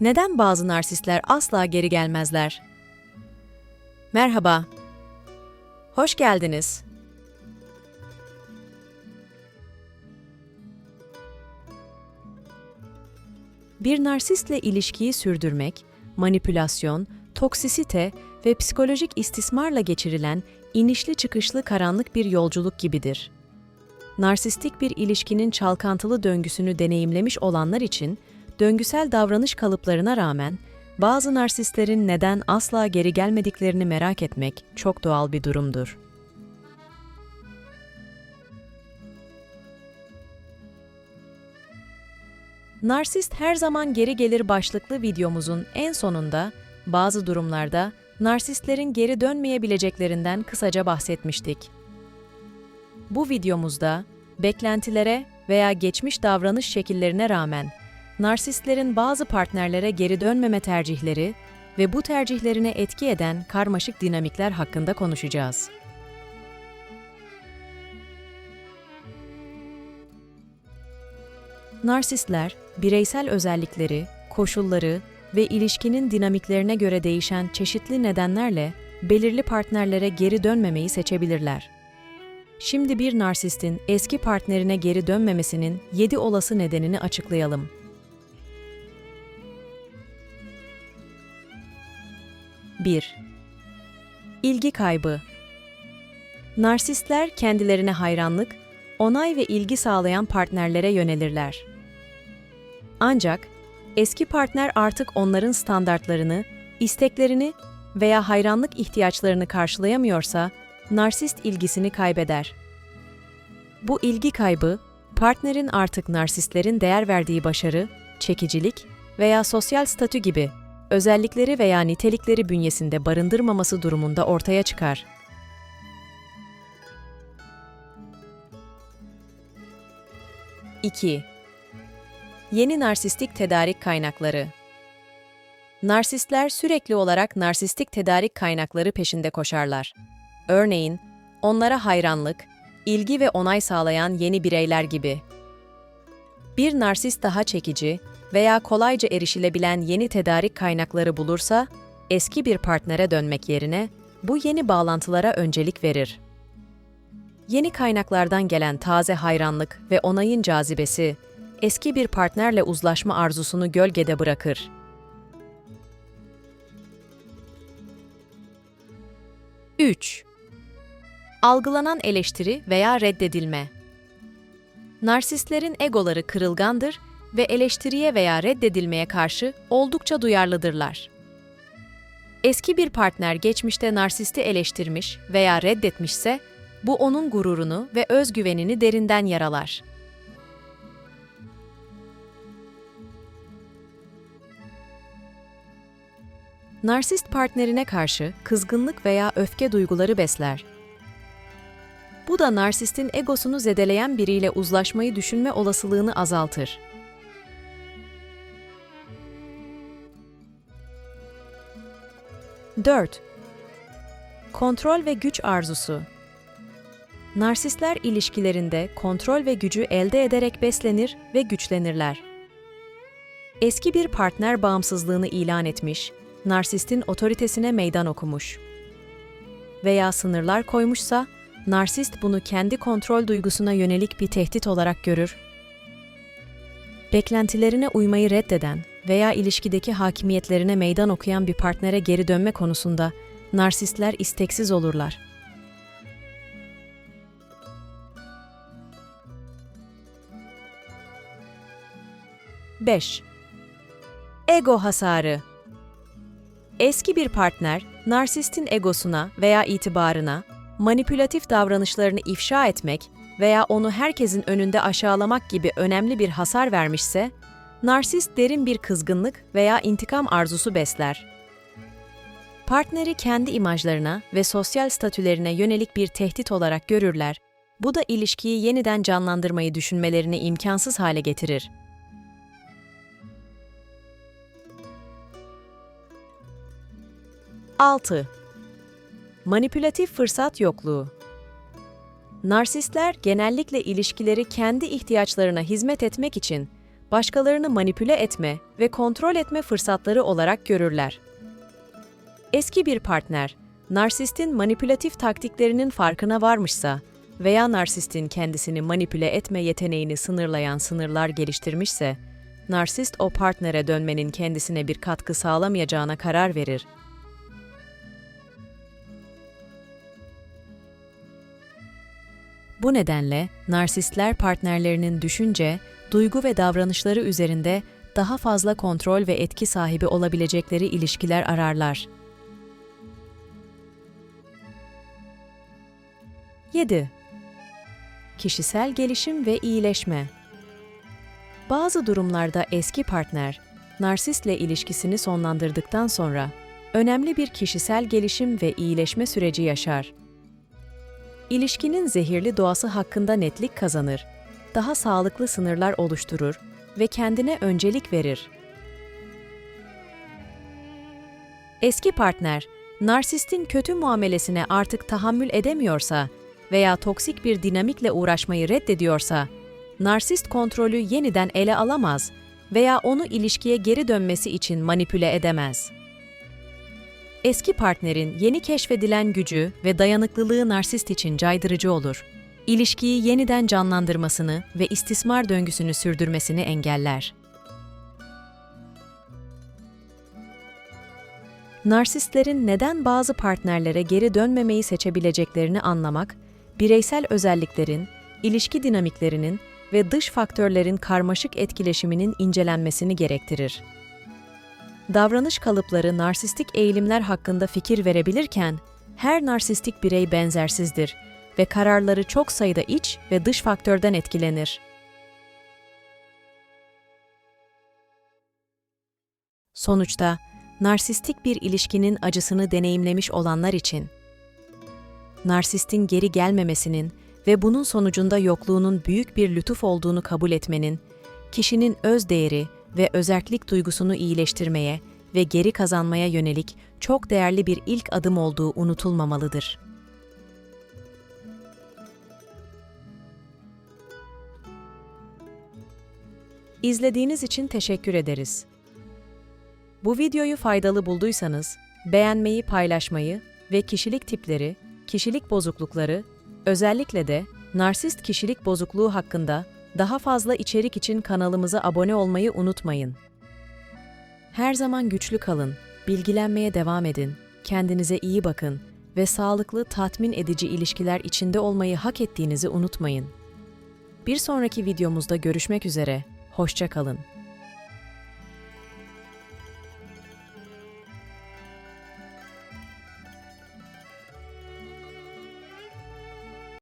Neden bazı narsistler asla geri gelmezler? Merhaba. Hoş geldiniz. Bir narsistle ilişkiyi sürdürmek, manipülasyon, toksisite ve psikolojik istismarla geçirilen inişli çıkışlı karanlık bir yolculuk gibidir. Narsistik bir ilişkinin çalkantılı döngüsünü deneyimlemiş olanlar için döngüsel davranış kalıplarına rağmen bazı narsistlerin neden asla geri gelmediklerini merak etmek çok doğal bir durumdur. Narsist her zaman geri gelir başlıklı videomuzun en sonunda bazı durumlarda narsistlerin geri dönmeyebileceklerinden kısaca bahsetmiştik. Bu videomuzda beklentilere veya geçmiş davranış şekillerine rağmen narsistlerin bazı partnerlere geri dönmeme tercihleri ve bu tercihlerine etki eden karmaşık dinamikler hakkında konuşacağız. Narsistler, bireysel özellikleri, koşulları ve ilişkinin dinamiklerine göre değişen çeşitli nedenlerle belirli partnerlere geri dönmemeyi seçebilirler. Şimdi bir narsistin eski partnerine geri dönmemesinin 7 olası nedenini açıklayalım. 1. İlgi kaybı. Narsistler kendilerine hayranlık, onay ve ilgi sağlayan partnerlere yönelirler. Ancak eski partner artık onların standartlarını, isteklerini veya hayranlık ihtiyaçlarını karşılayamıyorsa narsist ilgisini kaybeder. Bu ilgi kaybı, partnerin artık narsistlerin değer verdiği başarı, çekicilik veya sosyal statü gibi özellikleri veya nitelikleri bünyesinde barındırmaması durumunda ortaya çıkar. İki, Yeni narsistik tedarik kaynakları Narsistler sürekli olarak narsistik tedarik kaynakları peşinde koşarlar. Örneğin, onlara hayranlık, ilgi ve onay sağlayan yeni bireyler gibi. Bir narsist daha çekici veya kolayca erişilebilen yeni tedarik kaynakları bulursa, eski bir partnere dönmek yerine bu yeni bağlantılara öncelik verir. Yeni kaynaklardan gelen taze hayranlık ve onayın cazibesi, eski bir partnerle uzlaşma arzusunu gölgede bırakır. Üç. Algılanan eleştiri veya reddedilme. Narsistlerin egoları kırılgandır ve eleştiriye veya reddedilmeye karşı oldukça duyarlıdırlar. Eski bir partner geçmişte narsisti eleştirmiş veya reddetmişse, bu onun gururunu ve özgüvenini derinden yaralar. Narsist partnerine karşı kızgınlık veya öfke duyguları besler. Bu da narsistin egosunu zedeleyen biriyle uzlaşmayı düşünme olasılığını azaltır. 4. Kontrol ve güç arzusu. Narsistler ilişkilerinde kontrol ve gücü elde ederek beslenir ve güçlenirler. Eski bir partner bağımsızlığını ilan etmiş, narsistin otoritesine meydan okumuş. Veya sınırlar koymuşsa, narsist bunu kendi kontrol duygusuna yönelik bir tehdit olarak görür. Beklentilerine uymayı reddeden veya ilişkideki hakimiyetlerine meydan okuyan bir partnere geri dönme konusunda narsistler isteksiz olurlar. Beş. Ego hasarı Eski bir partner, narsistin egosuna veya itibarına, manipülatif davranışlarını ifşa etmek veya onu herkesin önünde aşağılamak gibi önemli bir hasar vermişse, narsist derin bir kızgınlık veya intikam arzusu besler. Partneri kendi imajlarına ve sosyal statülerine yönelik bir tehdit olarak görürler. Bu da ilişkiyi yeniden canlandırmayı düşünmelerini imkansız hale getirir. Altı. Manipülatif fırsat yokluğu Narsistler genellikle ilişkileri kendi ihtiyaçlarına hizmet etmek için başkalarını manipüle etme ve kontrol etme fırsatları olarak görürler. Eski bir partner, narsistin manipülatif taktiklerinin farkına varmışsa veya narsistin kendisini manipüle etme yeteneğini sınırlayan sınırlar geliştirmişse, narsist o partnere dönmenin kendisine bir katkı sağlamayacağına karar verir. Bu nedenle narsistler partnerlerinin düşünce, duygu ve davranışları üzerinde daha fazla kontrol ve etki sahibi olabilecekleri ilişkiler ararlar. 7. Kişisel gelişim ve iyileşme. Bazı durumlarda eski partner, narsistle ilişkisini sonlandırdıktan sonra önemli bir kişisel gelişim ve iyileşme süreci yaşar. İlişkinin zehirli doğası hakkında netlik kazanır, daha sağlıklı sınırlar oluşturur ve kendine öncelik verir. Eski partner, narsistin kötü muamelesine artık tahammül edemiyorsa veya toksik bir dinamikle uğraşmayı reddediyorsa, narsist kontrolü yeniden ele alamaz veya onu ilişkiye geri dönmesi için manipüle edemez. Eski partnerin yeni keşfedilen gücü ve dayanıklılığı narsist için caydırıcı olur. İlişkiyi yeniden canlandırmasını ve istismar döngüsünü sürdürmesini engeller. Narsistlerin neden bazı partnerlere geri dönmemeyi seçebileceklerini anlamak, bireysel özelliklerin, ilişki dinamiklerinin ve dış faktörlerin karmaşık etkileşiminin incelenmesini gerektirir. Davranış kalıpları narsistik eğilimler hakkında fikir verebilirken, her narsistik birey benzersizdir ve kararları çok sayıda iç ve dış faktörden etkilenir. Sonuçta, narsistik bir ilişkinin acısını deneyimlemiş olanlar için, narsistin geri gelmemesinin ve bunun sonucunda yokluğunun büyük bir lütuf olduğunu kabul etmenin, kişinin öz değeri ve özerklik duygusunu iyileştirmeye ve geri kazanmaya yönelik çok değerli bir ilk adım olduğu unutulmamalıdır. İzlediğiniz için teşekkür ederiz. Bu videoyu faydalı bulduysanız beğenmeyi, paylaşmayı ve kişilik tipleri, kişilik bozuklukları, özellikle de narsist kişilik bozukluğu hakkında daha fazla içerik için kanalımıza abone olmayı unutmayın. Her zaman güçlü kalın, bilgilenmeye devam edin, kendinize iyi bakın ve sağlıklı, tatmin edici ilişkiler içinde olmayı hak ettiğinizi unutmayın. Bir sonraki videomuzda görüşmek üzere, hoşça kalın.